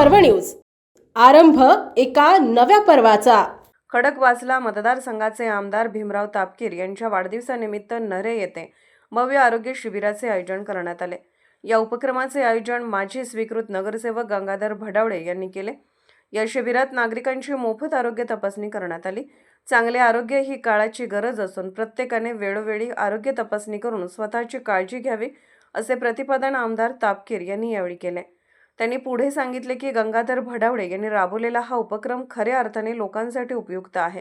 पर्व न्यूज. आरंभ एका नव्या पर्वाचा. खडकवासला मतदारसंघाचे आमदार भीमराव तापकीर यांच्या वाढदिवसानिमित्त नरे येथे भव्य आरोग्य शिबिराचे आयोजन करण्यात आले. या उपक्रमाचे आयोजन माजी स्वीकृत नगरसेवक गंगाधर भडावळे यांनी केले. या शिबिरात नागरिकांची मोफत आरोग्य तपासणी करण्यात आली. चांगले आरोग्य ही काळाची गरज असून प्रत्येकाने वेळोवेळी आरोग्य तपासणी करून स्वतःची काळजी घ्यावी असे प्रतिपादन आमदार तापकीर यांनी यावेळी केले. त्यांनी पुढे सांगितले की गंगाधर भडावडे यांनी राबवलेला हा उपक्रम खऱ्या अर्थाने लोकांसाठी उपयुक्त आहे.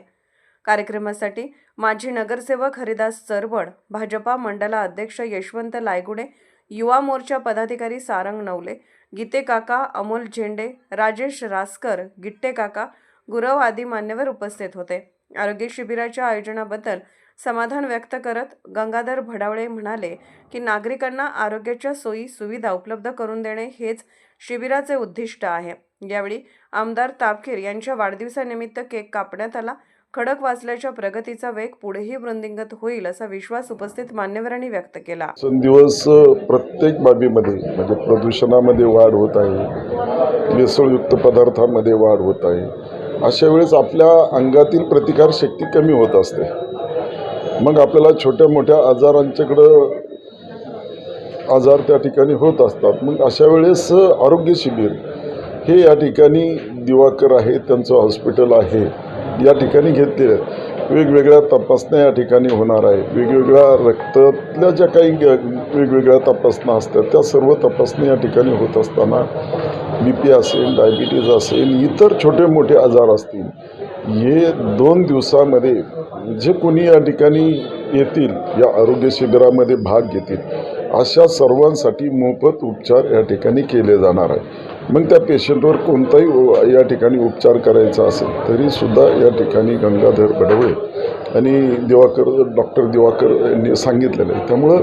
कार्यक्रमासाठी माजी नगरसेवक हरिदास चरबड भाजपा मंडला अध्यक्ष यशवंत लायगुडे युवा मोर्चा पदाधिकारी सारंग नवले गीते काका अमोल झेंडे राजेश रासकर गिट्टे काका गुरव आदी मान्यवर उपस्थित होते. आरोग्य शिबिराच्या आयोजनाबद्दल समाधान व्यक्त करत गंगाधर भडावळे म्हणाले की नागरिकांना आरोग्याच्या सोयी सुविधा उपलब्ध करून देणे हेच शिबिराचे उद्दिष्ट आहे. यावेळी आमदार तापकीर यांच्या वाढदिवसानिमित्त केक कापण्यात आला. खडक वाचल्याच्या प्रगतीचा वेग पुढेही वृंदिंगत होईल असा विश्वास उपस्थित मान्यवरांनी व्यक्त केला. दिवस प्रत्येक बाबीमध्ये म्हणजे प्रदूषणामध्ये वाढ होत आहे. भेसळयुक्त पदार्थामध्ये वाढ होत आहे. अशा वेळेस आपल्या अंगातील प्रतिकारशक्ती कमी होत असते. मग आपल्याला छोट्या मोठ्या आजारांच्याकडं आजार त्या ठिकाणी होत असतात. मग अशा वेळेस आरोग्य शिबिर हे या ठिकाणी दिवाकर आहे त्यांचं हॉस्पिटल आहे या ठिकाणी घेतलेले आहेत वेगवेगळ्या तपासण्या या ठिकाणी होणार आहे. वेगवेगळ्या रक्तातल्या ज्या काही वेगवेगळ्या तपासण्या असतात त्या सर्व तपासण्या या ठिकाणी होत असताना बी पी असेल डायबिटीज असेल इतर छोटे मोठे आजार असतील हे दोन दिवसामध्ये जे कोणी या ठिकाणी येतील या आरोग्य शिबिरामध्ये भाग घेतील अशा सर्वांसाठी मोफत उपचार या ठिकाणी केले जाणार आहे. मग त्या पेशंटवर कोणताही या ठिकाणी उपचार करायचा असेल तरीसुद्धा या ठिकाणी गंगाधर बडवळे आणि दिवाकर डॉक्टर दिवाकर यांनी सांगितलेलं आहे. त्यामुळं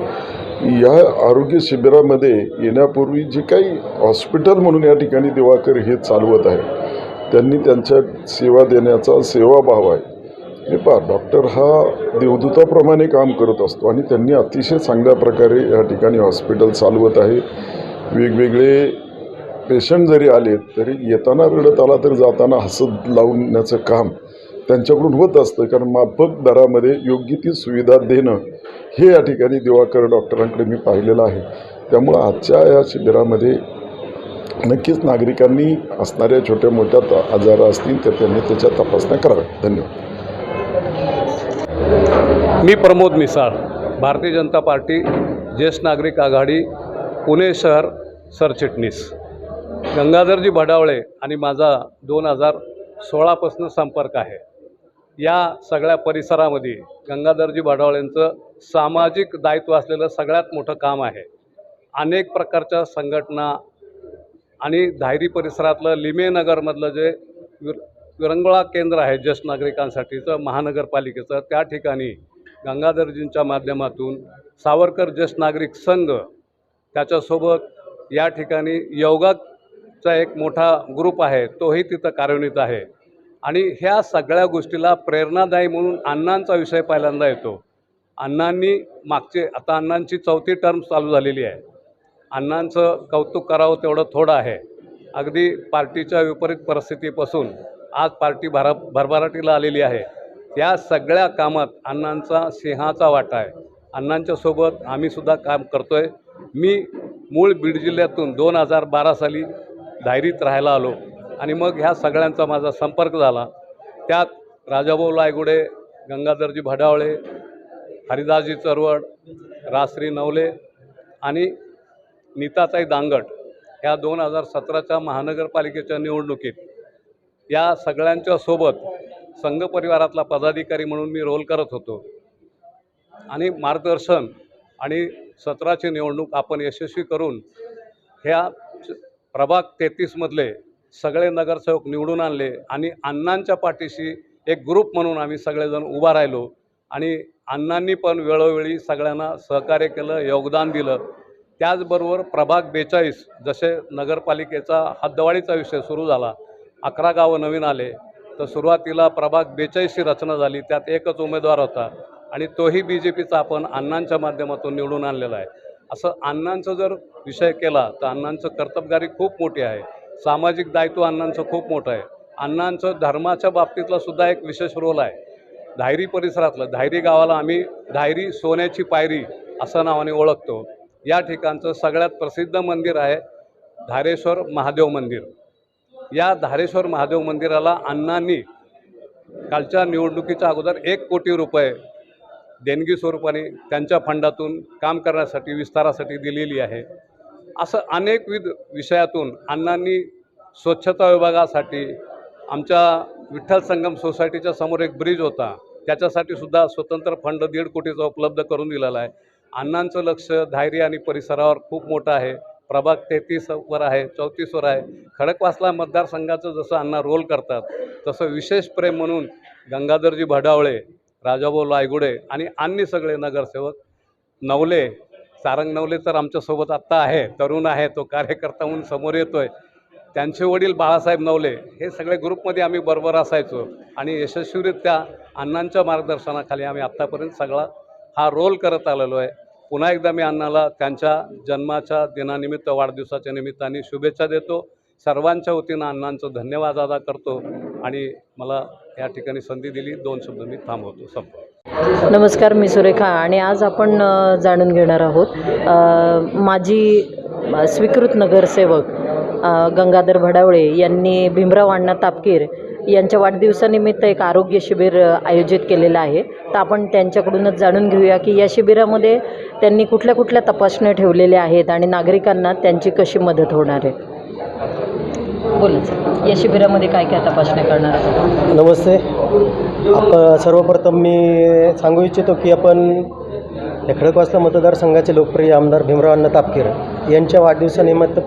या आरोग्य शिबिरामध्ये येण्यापूर्वी जे काही हॉस्पिटल म्हणून या ठिकाणी दिवाकर हे चालवत आहे त्यांनी त्यांच्या सेवा देण्याचा सेवाभाव आहे. हे पहा डॉक्टर हा देवदूताप्रमाणे काम करत असतो आणि त्यांनी अतिशय चांगल्या प्रकारे या ठिकाणी हॉस्पिटल चालवत आहे. वेगवेगळे पेशंट जरी आले तरी येताना रडत आला तर जाताना हसत लावण्याचं काम त्यांच्याकडून होत असतं. कारण माफक दरामध्ये योग्य ती सुविधा देणं हे या ठिकाणी दिवाकर डॉक्टरांकडे मी पाहिलेलं आहे. त्यामुळं आजच्या या शिबिरामध्ये नक्कीच नागरिकांनी असणाऱ्या छोट्या मोठ्या आजारं आजार असतील तर त्यांनी त्याच्या तपासण्या कराव्या धन्यवाद. मी प्रमोद मिसाळ भारतीय जनता पार्टी ज्येष्ठ नागरिक आघाडी पुणे शहर सरचिटणीस. गंगाधरजी भडावळे आणि माझा दोन हजार सोळापासून संपर्क आहे. या सगळ्या परिसरामध्ये गंगाधरजी भडावळेंचं सामाजिक दायित्व असलेलं सगळ्यात मोठं काम आहे. अनेक प्रकारच्या संघटना आणि धायरी परिसरातलं लिमेनगरमधलं जे विर विरंगुळा केंद्र आहे ज्येष्ठ नागरिकांसाठीचं महानगरपालिकेचं त्या ठिकाणी गंगाधरजींच्या माध्यमातून सावरकर ज्येष्ठ नागरिक संघ त्याच्यासोबत या ठिकाणी योगाचा एक मोठा ग्रुप आहे तोही तिथं कार्यान्वित आहे. आणि ह्या सगळ्या गोष्टीला प्रेरणादायी म्हणून अण्णांचा विषय पहिल्यांदा येतो. अण्णांनी मागचे आता अण्णांची चौथी टर्म चालू झालेली आहे. अण्णांचं कौतुक करावं तेवढं थोडं आहे. अगदी पार्टीच्या विपरीत परिस्थितीपासून आज पार्टी भरा भरभराटीला आलेली आहे. या सगळ्या कामात अण्णांचा सिंहाचा वाटा आहे. अण्णांच्या सोबत आम्हीसुद्धा काम करतो आहे मी मूळ बीड जिल्ह्यातून दोन हजार बारा साली धायरीत राहायला आलो आणि मग ह्या सगळ्यांचा माझा संपर्क झाला. त्यात राजाभाऊ लायगुडे गंगाधरजी भडावळे हरिदासजी चरवड रासरी नवले आणि नीताताई दांगट ह्या दोन हजार सतराच्या महानगरपालिकेच्या निवडणुकीत या सगळ्यांच्या सोबत संघ परिवारातला पदाधिकारी म्हणून मी रोल करत होतो. आणि मार्गदर्शन आणि सतराची निवडणूक आपण यशस्वी करून ह्या प्रभाग तेहतीसमधले सगळे नगरसेवक निवडून आणले आणि अण्णांच्या पाठीशी एक ग्रुप म्हणून आम्ही सगळेजण उभा राहिलो आणि अण्णांनी पण वेळोवेळी सगळ्यांना सहकार्य केलं योगदान दिलं. त्याचबरोबर प्रभाग बेचाळीस जसे नगरपालिकेचा हद्दवाढीचा विषय सुरू झाला अकरा गावं नवीन आले तर सुरुवातीला प्रभाग बेचाळीसची रचना झाली त्यात एकच उमेदवार होता आणि तोही बी जे पीचा आपण अण्णांच्या माध्यमातून निवडून आणलेला आहे. असं अण्णांचं जर विषय केला तर अण्णांचं कर्तबगारी खूप मोठी आहे. सामाजिक दायित्व अण्णांचं खूप मोठं आहे. अण्णांचं धर्माच्या बाबतीतला सुद्धा एक विशेष रोल आहे. धायरी परिसरातलं धायरी गावाला आम्ही धायरी सोन्याची पायरी असं नावाने ओळखतो. या ठिकाणचं सगळ्यात प्रसिद्ध मंदिर आहे धारेश्वर महादेव मंदिर. या धारेश्वर महादेव मंदिराला अण्णांनी कालच्या निवडणुकीच्या अगोदर एक कोटी रुपये देणगी स्वरूपाने त्यांच्या फंडातून काम करण्यासाठी विस्तारासाठी दिलेली आहे. असं अनेकविध विषयातून अण्णांनी स्वच्छता विभागासाठी आमच्या विठ्ठल संगम सोसायटीच्या समोर एक ब्रिज होता त्याच्यासाठी सुद्धा स्वतंत्र फंड दीड कोटीचा उपलब्ध करून दिलेला आहे. अण्णांचं लक्ष धायरी आणि परिसरावर खूप मोठं आहे. प्रभाग तेहतीसवर आहे चौतीसवर आहे. खडकवासला मतदारसंघाचं जसं अण्णा रोल करतात तसं विशेष प्रेम म्हणून गंगाधरजी भडावळे राजाभाऊ लायगुडे आणि अन्य सगळे नगरसेवक नवले सारंग नवले तर आमच्यासोबत आत्ता आहे तरुण आहे तो कार्यकर्ता म्हणून समोर येतो आहे त्यांचे वडील बाळासाहेब नवले हे सगळे ग्रुपमध्ये आम्ही बरोबर असायचो आणि यशस्वीरित्या अण्णांच्या मार्गदर्शनाखाली आम्ही आत्तापर्यंत सगळा हा रोल करत आलेलो आहे. पुन्हा एकदा मी अण्णाला त्यांच्या जन्माच्या दिनानिमित्त वाढदिवसाच्या निमित्ताने शुभेच्छा देतो. सर्वांच्या वतीनं अण्णांचं धन्यवाद अदा करतो आणि मला या ठिकाणी संधी दिली. दोन शब्द मी थांबवतो. संपतो नमस्कार मी सुरेखा आणि आज आपण जाणून घेणार आहोत माझी स्वीकृत नगरसेवक गंगाधर भडावळे यांनी भीमराव अण्णा तापकीर यांच्या वाढदिवसानिमित्त एक आरोग्य शिबिर आयोजित केलेलं आहे. तर आपण त्यांच्याकडूनच जाणून घेऊया की या शिबिरामध्ये त्यांनी कुठल्या कुठल्या तपासण्या ठेवलेल्या आहेत आणि नागरिकांना त्यांची कशी मदत होणार आहे? बोला सर. या शिबिरामध्ये काय काय तपासण्या करणार आहोत? नमस्ते. आप सर्वप्रथम मी सांगू इच्छितो की आपण या खडकवासला मतदारसंघाचे लोकप्रिय आमदार भीमराव अण्णा तापकीर यांच्या वाढदिवसानिमित्त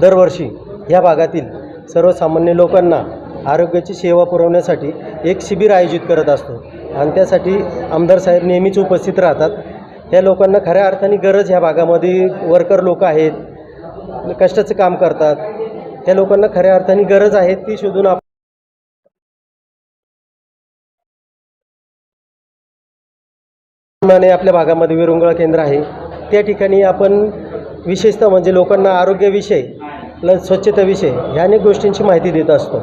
दरवर्षी या भागातील सर्वसामान्य लोकांना आरोग्याची सेवा पुरवण्यासाठी एक शिबिर आयोजित करत असतो. आणि त्यासाठी आमदार साहेब नेहमीच उपस्थित राहतात. या लोकांना खऱ्या अर्थाने गरज ह्या भागामध्ये वर्कर लोक आहेत. कष्टाचं काम करतात. त्या लोकांना खऱ्या अर्थाने गरज आहे ती शोधून आप प्रमाणे आपल्या भागामध्ये विरंगुळा केंद्र आहे. त्या ठिकाणी आपण विशेषतः म्हणजे लोकांना आरोग्याविषयी स्वच्छतेविषयी ह्या अनेक गोष्टींची माहिती देत असतो.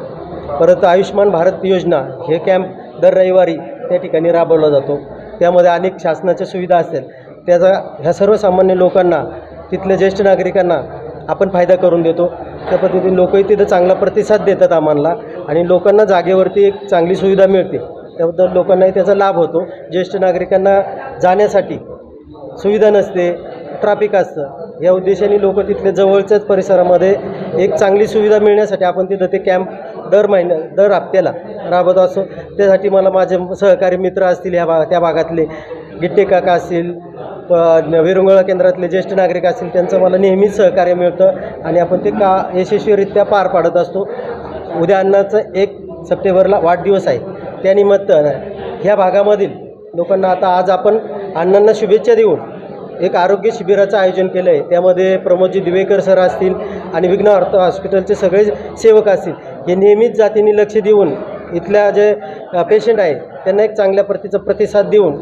परत आयुष्मान भारत योजना हे कॅम्प दर रविवारी त्या ठिकाणी राबवला जातो. त्यामध्ये अनेक शासनाच्या सुविधा असेल. त्याचा ह्या सर्वसामान्य लोकांना तिथल्या ज्येष्ठ नागरिकांना आपण फायदा करून देतो. त्या पद्धतीने लोकही तिथं चांगला प्रतिसाद देतात आम्हाला आणि लोकांना जागेवरती एक चांगली सुविधा मिळते. त्याबद्दल लोकांनाही त्याचा लाभ होतो. ज्येष्ठ नागरिकांना जाण्यासाठी सुविधा नसते ट्रॅफिक असतं. या उद्देशाने लोक तिथल्या जवळच्याच परिसरामध्ये एक चांगली सुविधा मिळण्यासाठी आपण तिथं ते कॅम्प दर महिन्या दर हप्त्याला राबवत असो. त्यासाठी मला माझे सहकारी मित्र असतील ह्या भाग त्या भागातले गिट्टे काका असतील प- विरंगुळा केंद्रातले ज्येष्ठ नागरिक असतील त्यांचं मला नेहमीच सहकार्य मिळतं आणि आपण ते का यशस्वीरित्या पार पाडत असतो. उद्या अन्नाचं एक सप्टेंबरला वाढदिवस आहे. त्यानिमित्त ह्या भागामधील लोकांना आता आज आपण अण्णांना शुभेच्छा देऊन एक आरोग्य शिबिराचं आयोजन केलं आहे त्यामध्ये प्रमोदजी दिवेकर सर असतील आणि विघ्न अर्थ हॉस्पिटलचे सगळे सेवक असतील. हे नेहमीच जातीने लक्ष देऊन इथल्या जे पेशंट आहे त्यांना एक चांगल्या प्रतीचा प्रतिसाद देऊन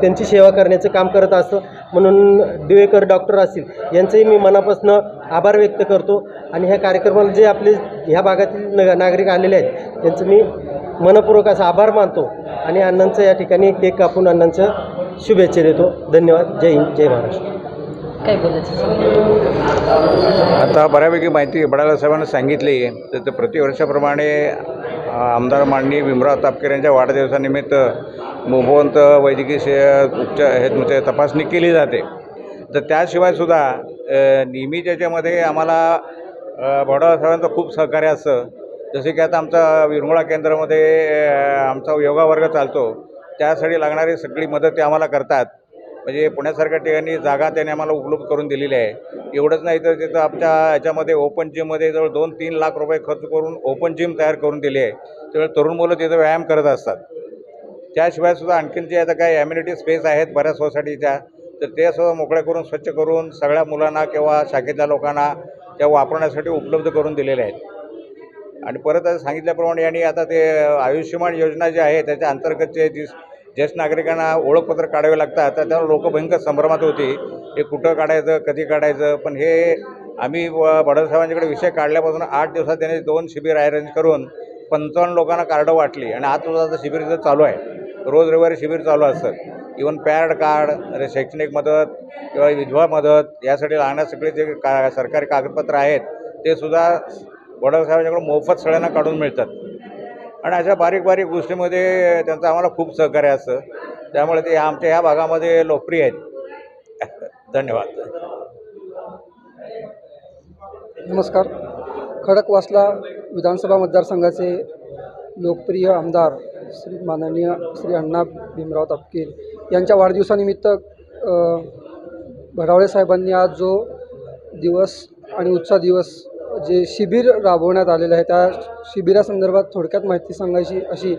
त्यांची सेवा करण्याचं काम करत असतो. म्हणून दिवेकर डॉक्टर असतील यांचंही मी मनापासून आभार व्यक्त करतो. आणि ह्या कार्यक्रमाला जे आपले ह्या भागातील न नागरिक आलेले आहेत त्यांचं मी मनपूर्वक असा आभार मानतो. आणि अण्णांचं या ठिकाणी केक कापून अण्णांचं शुभेच्छा देतो. धन्यवाद. जय हिंद. जय महाराष्ट्र. काय बोलायचं आता बऱ्यापैकी माहिती बडाला साहेबांनी सांगितली तर ते प्रतिवर्षाप्रमाणे आमदार माननीय भीमराव तापकर यांच्या वाढदिवसानिमित्त मुभवंत वैद्यकीय से उपचार हे तुमचे म्हणजे तपासणी केली जाते. तर त्याशिवायसुद्धा नेहमी ज्याच्यामध्ये आम्हाला बडाला साहेबांचं खूप सहकार्य असतं. जसे की आता आमचा विरंगुळा केंद्रामध्ये आमचा योगा वर्ग चालतो. त्यासाठी लागणारी सगळी मदत ते आम्हाला करतात. म्हणजे पुण्यासारख्या ठिकाणी जागा त्याने आम्हाला उपलब्ध करून दिलेली आहे. एवढंच नाही तर तिथं आमच्या ह्याच्यामध्ये ओपन जिममध्ये जवळ दोन तीन लाख रुपये खर्च करून ओपन जिम तयार करून दिली आहे. त्यामुळे तरुण मुलं तिथं व्यायाम करत असतात. त्याशिवाय सुद्धा आणखीन जे आता काही ॲम्युनिटी स्पेस आहेत बऱ्याच सोसायटीच्या तर ते सुद्धा मोकळ्या करून स्वच्छ करून सगळ्या मुलांना किंवा शाखेतल्या लोकांना त्या वापरण्यासाठी उपलब्ध करून दिलेले आहेत. आणि परत आता सांगितल्याप्रमाणे यांनी आता ते आयुष्यमान योजना जी आहे त्याच्या अंतर्गतचे जी ज्येष्ठ नागरिकांना ओळखपत्र काढावे लागतात तर त्यावर लोक भयंकर संभ्रमात होती. हे कुठं काढायचं कधी काढायचं? पण हे आम्ही व साहेबांच्याकडे विषय काढल्यापासून आठ दिवसात त्यांनी दोन शिबिर अरेंज करून पंचावन्न लोकांना कार्ड वाटली आणि आज सुद्धा आता शिबिर इथं चालू आहे. रोज रविवारी शिबिर चालू असतं. इवन पॅड कार्ड म्हणजे शैक्षणिक मदत किंवा विधवा मदत यासाठी लागणारे सगळे जे का सरकारी कागदपत्र आहेत ते सुद्धा बडोदा साहेबांच्याकडून मोफत सगळ्यांना काढून मिळतात. आणि अशा बारीक बारीक गोष्टीमध्ये त्यांचं आम्हाला खूप सहकार्य असतं. त्यामुळे ते आमच्या ह्या भागामध्ये लोकप्रिय आहेत. धन्यवाद. नमस्कार. खडकवासला विधानसभा मतदारसंघाचे लोकप्रिय आमदार श्री माननीय श्री अण्णा भीमराव तापकीर यांच्या वाढदिवसानिमित्त भडावळे साहेबांनी आज जो दिवस आणि उत्साह दिवस जे शिबिर राबवण्यात आलेलं आहे त्या शिबिरासंदर्भात थोडक्यात माहिती सांगायची अशी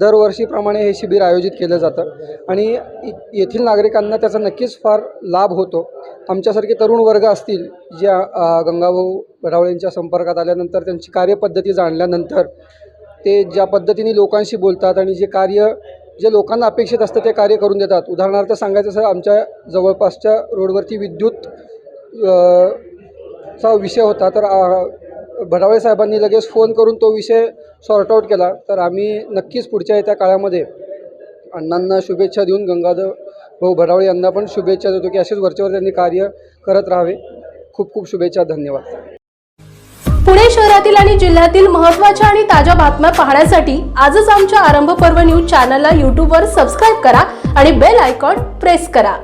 दरवर्षीप्रमाणे हे शिबिर आयोजित केलं जातं. आणि येथील नागरिकांना त्याचा नक्कीच फार लाभ होतो. आमच्यासारखे तरुण वर्ग असतील जे गंगाभाऊ भडावळेंच्या संपर्कात आल्यानंतर त्यांची कार्यपद्धती जाणल्यानंतर ते ज्या पद्धतीने लोकांशी बोलतात आणि जे कार्य जे लोकांना अपेक्षित असतं ते कार्य करून देतात. उदाहरणार्थ सांगायचं सर आमच्या जवळपासच्या रोडवरती विद्युत चा विषय होता तर भडावळे साहेबांनी लगेच फोन करून तो विषय सॉर्ट आऊट केला. तर आम्ही नक्कीच पुढच्या येत्या काळामध्ये अण्णांना शुभेच्छा देऊन गंगाधर भाऊ भडावळे यांना पण शुभेच्छा देतो की असेच वरच्यावर त्यांनी कार्य करत राहावे. खूप खूप शुभेच्छा धन्यवाद. पुणे शहरातील आणि जिल्ह्यातील महत्त्वाच्या आणि ताज्या बातम्या पाहण्यासाठी आजच आमच्या आरंभ पर्व न्यूज चॅनलला यूट्यूबवर सबस्क्राईब करा आणि बेल आयकॉन प्रेस करा.